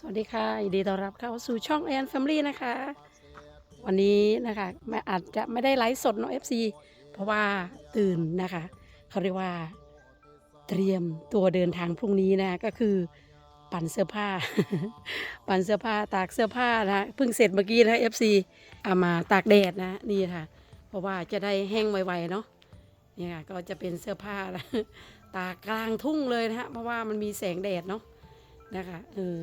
สวัสดีค่ะยินดีต้อนรับเข้าสู่ช่องแอนแฟมิลี่นะคะ วันนี้นะคะไม่อาจจะไม่ได้ไลฟ์สดเนาะ FC เพราะว่าตื่นนะคะ เขาเรียกว่าเตรียมตัวเดินทางพรุ่งนี้นะก็คือปั่นเสื้อผ้า ปั่นเสื้อผ้าตากเสื้อผ้านะเพิ่งเสร็จเมื่อกี้นะ FC เอามาตากแดดนะนี่ค่ะ เพราะว่าจะได้แห้งไวๆเนาะนี่ค่ะก็จะเป็นเสื้อผ้าตากกลางทุ่งเลยนะฮะเพราะว่ามันมีแสงแดดเนาะนะคะเออ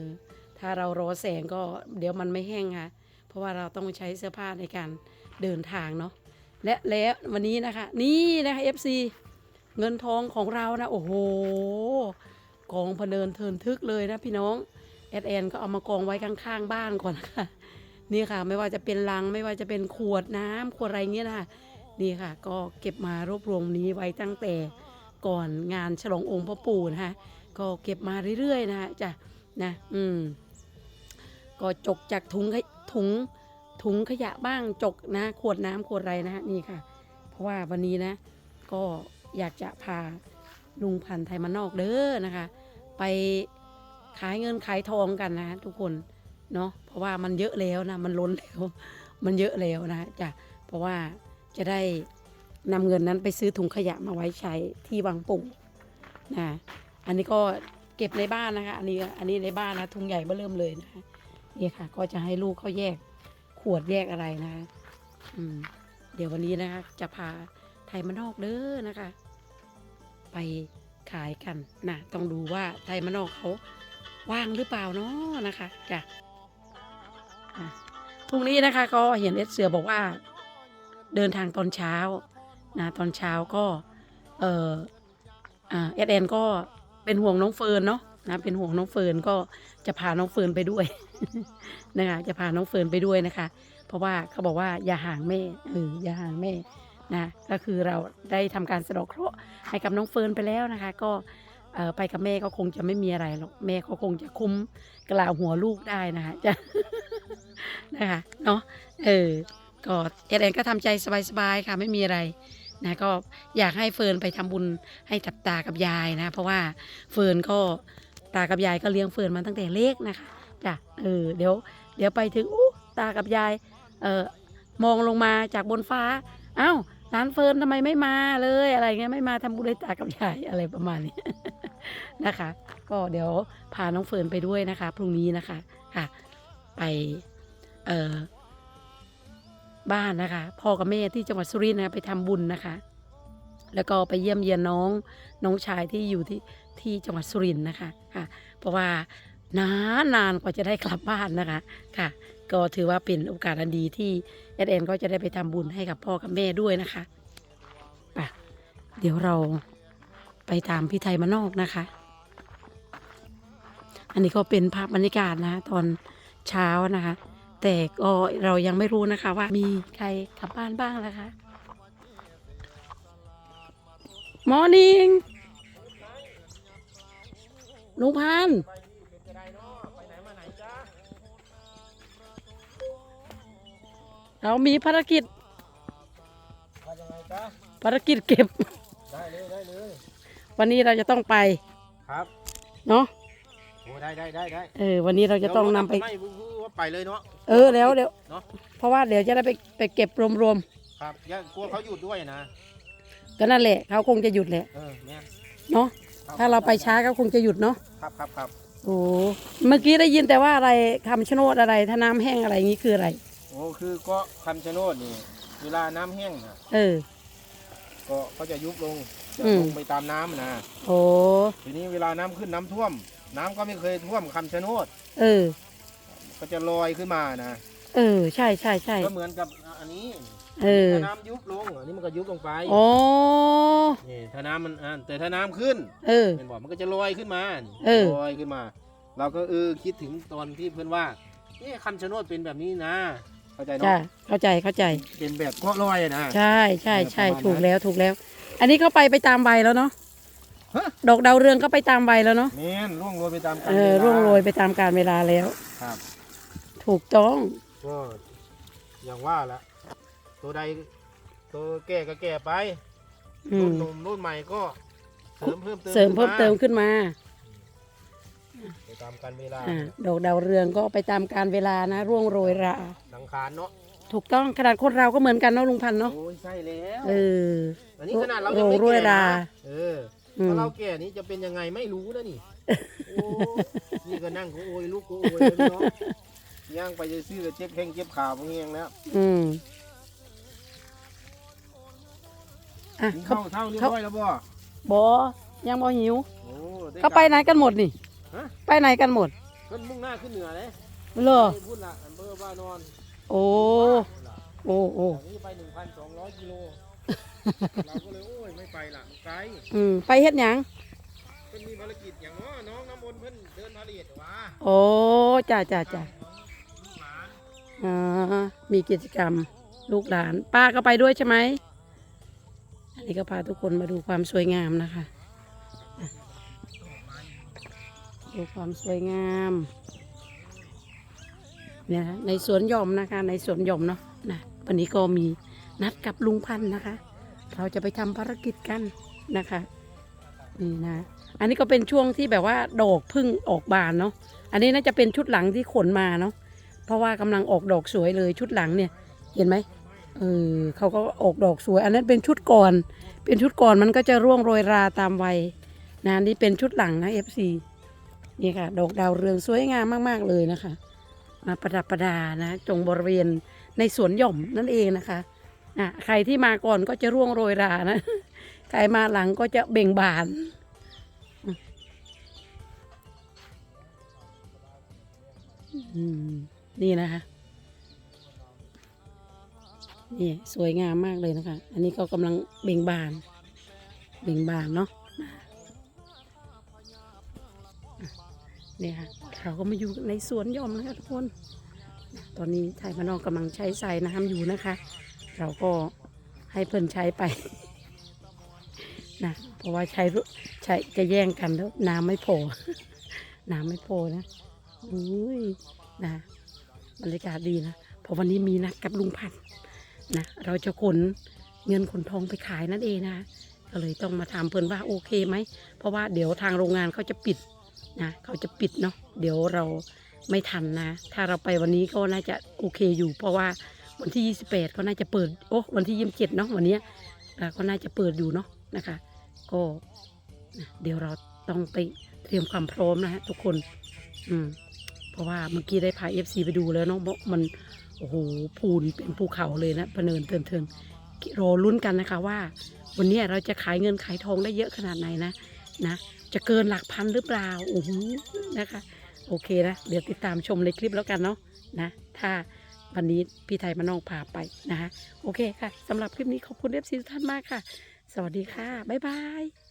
ถ้าเรารอแสงก็เดี๋ยวมันไม่แห้งค่ะ เพราะว่าเราต้องใช้เสื้อผ้าในการเดินทางเนาะ และแล้ววันนี้นะคะ นี่นะคะ FC เงินทองของเรานะ โอ้โห กองพเนินเทินทึกเลยนะพี่น้องแอดแอนก็เอามากองไว้ข้างๆบ้านก่อนนะคะนี่ค่ะไม่ว่าจะเป็นลังไม่ว่าจะเป็นขวดน้ำขวดอะไรเงี้ยนะคะนี่ค่ะ ก็เก็บมารวบรวมนี้ไว้ตั้งแต่ก่อนงานฉลององค์พ่อปู่นะคะก็เก็บมาเรื่อยๆนะคะจ้ะนะ อืม ก็จกจากถุงขยถุงถุงขยะบ้างจกนะ ขวดน้ำขวดอะไรนะนี่ค่ะ เพราะว่าวันนี้นะ ก็อยากจะพาลุงพันธ์ไทยมานอกเด้อนะคะ ไปขายเงินขายทองกันนะทุกคนเนาะเพราะว่ามันเยอะแล้วนะมันล้นแล้ว มันเยอะแล้วนะจ้ะเพราะว่าจะได้นำเงินนั้นไปซื้อถุงขยะมาไว้ใช้ที่บางปุ่งนะอันนี้ก็เก็บในบ้านนะคะ อันนี้อันนี้ในบ้านนะถุงใหญ่เบ้อเริ่มเลยนะคะ นี่ค่ะ ก็จะให้ลูกเขาแยกขวดแยกอะไรนะคะอืม เดี๋ยววันนี้นะคะ จะพาไทยมานอกเด้อนะคะ ไปขายกันนะต้องดูว่าไทยมานอกเขาว่างหรือเปล่าเนาะนะคะจ้ะอะพรุ่งนี้นะคะ ก็เห็นเอสเสือบอกว่า เดินทางตอนเช้านะตอนเช้าก็ เอออ่าเอสแอนก็เป็นห่วงน้องเฟิร์นเนาะ นะเป็นห่วงน้องเฟิร์นก็จะพาน้องเฟิร์นไปด้วยนะคะจะพาน้องเฟิร์นไปด้วยนะคะ เพราะว่าเขาบอกว่าอย่าห่างแม่เอออย่าห่างแม่นะก็คือเราได้ทำการสะดอกเคราะห์ให้กับน้องเฟิร์นไปแล้วนะคะ ก็ไปกับแม่ก็คงจะไม่มีอะไรหรอกแม่ก็คงจะคุ้มกล่าวหัวลูกได้นะคะจะนะคะเนาะเออก็เอดแอนก็ทำใจสบายๆค่ะไม่มีอะไรนะก็อยากให้เฟิร์นไปทำบุญให้กับตากับยายนะ เพราะว่าเฟิร์นก็ ตากับยายก็เลี้ยงเฟิร์นมาตั้งแต่เล็กนะคะจ้ะเออเดี๋ยวเดี๋ยวไปถึงอู้ตากับยายเออมองลงมาจากบนฟ้าเอ้าร้านเฟิร์นทำไมไม่มาเลยอะไรเงี้ยไม่มาทำบุญให้ตากับยายอะไรประมาณนี้นะคะ ก็เดี๋ยวพาน้องเฟิร์นไปด้วยนะคะพรุ่งนี้นะคะค่ะ ไปเออบ้านนะคะพ่อกับแม่ที่จังหวัดสุรินทร์นะคะไปทำบุญนะคะ แล้วก็ไปเยี่ยมเยียนน้องน้องชายที่อยู่ที่ ที่จังหวัดสุรินทร์นะคะค่ะเพราะว่านานนานกว่าจะได้กลับบ้านนะคะค่ะ ก็ถือว่าเป็นโอกาสอันดีที่แอดแอนก็จะได้ไปทำบุญให้กับพ่อกับแม่ด้วยนะคะไปเดี๋ยวเราไปตามพี่ไทยมานอกนะคะ อันนี้ก็เป็นภาพบรรยากาศนะตอนเช้านะคะ แต่ก็เรายังไม่รู้นะคะว่ามีใครกลับบ้านบ้างนะคะ มอร์นิ่ง ลุงพันธุ์เรามีภารกิจว่ายังไงจ๊ะภารกิจเก็บ ได้เลยได้เลย วันนี้เราจะต้องไป ครับ เนาะโอ้ได้ได้ได้ได้เออ วันนี้เราจะต้องนำไปไม่พูดว่าไปเลยเนาะ เออแล้วเดี๋ยวเนาะ เพราะว่าเดี๋ยวจะได้ไปไปเก็บรวมครับอย่ากลัวเขาหยุดด้วยนะๆก็นั่นแหละเขาคงจะหยุดแหละ เออเนี่ยเนาะคบ ถ้าเราไปช้าก็คงจะหยุดเนาะครับครับครับโอ้เมื่อกี้ได้ยินแต่ว่าอะไรคำชะโนดอะไรถ้าน้ำแห้งอะไรอย่างนี้คืออะไร โอ้คือก็คำชะโนดนี่เวลาน้ำแห้งนะเออก็เขาจะยุบลงจะอืม ลงไปตามน้ำนะโอ้ทีนี้เวลาน้ำขึ้นน้ำท่วม น้ำก็ไม่เคยท่วมคำชะโนดเออ ก็จะลอยขึ้นมานะเออ ใช่ใช่ใช่ก็เหมือนกับอันนี้เออถ้าน้ำยุบลงอันนี้มันก็ยุบลงไป อ๋อ นี่ถ้าน้ำมันอ่าแต่ถ้าน้ำขึ้นเออ เป็นบ่อมันก็จะลอยขึ้นมาเออ ลอยขึ้นมา เราก็เออคิดถึงตอนที่เพื่อนว่านี่คำชะโนดเป็นแบบนี้นะ เข้าใจจ้าเนาะเข้าใจเข้าใจ เป็นแบบเกาะลอยอะนะ ใช่ใช่ใช่เออประมาณนั้นถูกแล้วถูกแล้ว อันนี้เขาไปไปตามใบแล้วเนาะฮะ ดอกดาวเรืองก็ไปตามใบแล้วเนาะแม่นร่วงโรยไปตามกาลเออวลาร่วงโรยไปตามกาลเวลาแล้ว ครับ ถูกต้องก็อย่างว่าละตัวใดตัวแก่ก็แก่ไป อืรุ่มนหนุ่มรุ่นใหม่ก็เสริมเพิ่มเติมเสริมเพิ่มเติมขึ้นขึ้นมาไปตามกันเวลาอ่าดอกดาวเรืองก็ไปตามการเวลานะ ร่วงโรยรา สังขารเนาะถูกต้องขนาดคนเราก็เหมือนกันเนาะลุงพันธุ์เนาะโอ้ยใช่แล้วเออ อันนี้ขนาดเรายังไม่โรยแก่รานะเอออืมถ้าเราแก่นี้จะเป็นยังไงไม่รู้นะนี่โอ้นี่ก็นั่งกูโอยลูกกูโอยเลยเนาะย่างไปจะซื้อเจ็บแข้งเจ็บขาพวกนี้เองแล้วอืม อะกินเขาข้าวเท่าเรียบเขาร้อยแล้วบ่บอยังบอหิว โอ้ด้เขาไปไหนกันหมดนี่ฮะไปไหนกันหมดเพิ่นมุ่งหน้าขึ้นเหนือเลยเหรอไปพูดละอำเภอบ้านนอนโอ้ โอ้โอ้จากนี้ไป 1,200กิโลเราก็เลยโอ้ยไม่ไปละมันไกลอืมไปเฮ็ดหยัง เพิ่นมีภารกิจอย่างเนาะน้องน้ำมนต์เพิ่นเดินพาเหรดวะโอ้จ้าจ้าจ้าหลานอ่ามีกิจกรรม ลูกหลาน ป้าก็ไปด้วยใช่ไหมอั นนี้ก็พาทุกคนมาดูความสวยงามนะคะดูความสวยงามเนี่ยในสวนหย่อมนะคะ ในสวนหย่อมเนาะนะวันนี้ก็มีนัดกับลุงพันธ์นะคะ เราจะไปทำภารกิจกันนะคะนี่นะอันนี้ก็เป็นช่วงที่แบบว่าดอกพึ่งออกบานเนาะอันนี้น่าจะเป็นชุดหลังที่ขนมาเนาะเพราะว่ากำลังออกดอกสวยเลยชุดหลังเนี่ย เห็นไหม เออเขาก็ออกดอกสวย อันนั้นเป็นชุดก่อน เป็นชุดก่อนมันก็จะร่วงโรยราตามวัยนะนี่เป็นชุดหลังนะ FC นี่ค่ะ ดอกดาวเรืองสวยงามมาก ๆ เลยนะคะ มาประดับประดานะจงบริเวณในสวนหย่อมนั่นเองนะคะนะใครที่มาก่อนก็จะร่วงโรยรานะใครมาหลังก็จะเบ่งบานนี่นะคะ นี่สวยงามมากเลยนะคะ อันนี้ก็กำลังเบ่งบาน เบ่งบานเนาะเนี่ยค่ะเราก็มาอยู่ในสวนย่อมนะคะทุกคน ตอนนี้ไทยมานอกกำลังใช้ใส่น้ำอยู่นะคะ เราก็ให้เพิ่นใช้ไปนะเพราะว่าใช้ใช้จะแย่งกันแล้วน้ำไม่พอน้ำไม่พอนะอุ้ยนะบรรยากาศดีนะเพราะวันนี้มีนัดกับลุงพันธ์ นะเราจะขนเงินขนทองไปขายนั่นเองนะก็เลยต้องมาถามเพิ่อนว่าโอเคไหม เพราะว่าเดี๋ยวทางโรงงานเขาจะปิดนะเขาจะปิดเนาะเดี๋ยวเราไม่ทันนะ ถ้าเราไปวันนี้ก็น่าจะโอเคอยู่ เพราะว่าวันที่ 28 ก็น่าจะเปิดโอ้วันที่ 27เนาะวันนี้ยอ่าก็น่าจะเปิดอยู่เนาะนะคะ ก็นะเดี๋ยวเราต้องไปเตรียมความพร้อมนะฮะทุกคน อืม เพราะว่าเมื่อกี้ได้พาเอฟซีไปดูแล้วเนาะมัน อ้โหพูนเป็นภูเขาเลยนะพะเนินเทินเทินรอลุ้นกันนะคะว่า วันนี้เราจะขายเงินขายทองได้เยอะขนาดไหนนะนะจะเกินหลักพันหรือเปล่าโอ้โหนะคะ โอเคนะเดี๋ยวติดตามชมในคลิปแล้วกันเนาะนะถ้าวันนี้พี่ไทยมานองพาไปนะคะโอเคค่ะสำหรับคลิปนี้ขอบคุณเอฟซีทุกท่านมากค่ะ สวัสดีค่ะ บ๊ายบาย